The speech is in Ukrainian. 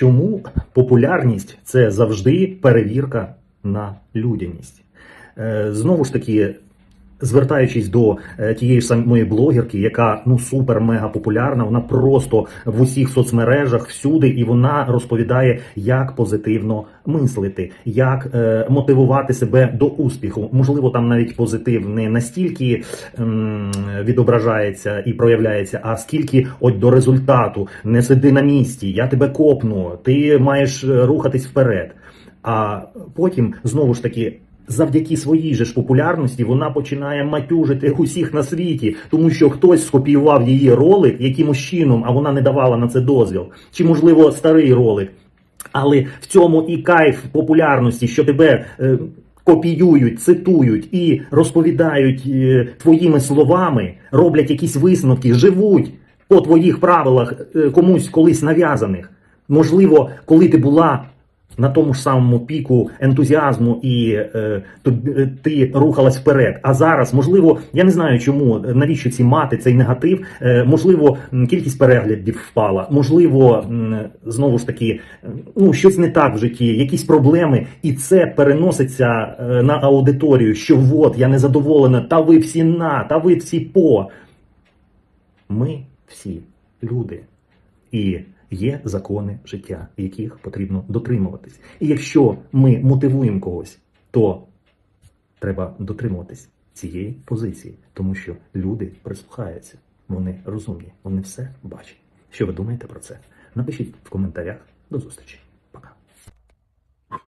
чому популярність це завжди перевірка на людяність. Е, Знову ж таки, звертаючись до е, тієї ж самої блогерки, яка ну супер-мега популярна, вона просто в усіх соцмережах всюди, і вона розповідає, як позитивно мислити, як е, мотивувати себе до успіху. Можливо, там навіть позитив не настільки ем, відображається і проявляється, а скільки от до результату не сиди на місці, я тебе копну, ти маєш е, рухатись вперед. А потім знову ж таки. Завдяки своїй же ж популярності вона починає матюжити усіх на світі, тому що хтось скопіював її ролик якимось чином, а вона не давала на це дозвіл. Чи можливо старий ролик. Але в цьому і кайф популярності, що тебе е, копіюють, цитують і розповідають е, твоїми словами, роблять якісь висновки, живуть по твоїх правилах, е, комусь колись нав'язаних. Можливо, коли ти була на тому ж самому піку ентузіазму і е, е, ти рухалась вперед. А зараз, можливо, я не знаю чому, навіщо ці мати, цей негатив. Е, можливо, кількість переглядів впала, можливо, знову ж таки, ну щось не так в житті, якісь проблеми, і це переноситься е, на аудиторію. Що от я незадоволена, та ви всі на, та ви всі по. Ми всі люди. І є закони життя, яких потрібно дотримуватись. І якщо ми мотивуємо когось, то треба дотримуватись цієї позиції, тому що люди прислухаються, вони розумні, вони все бачать. Що ви думаєте про це? Напишіть в коментарях. До зустрічі.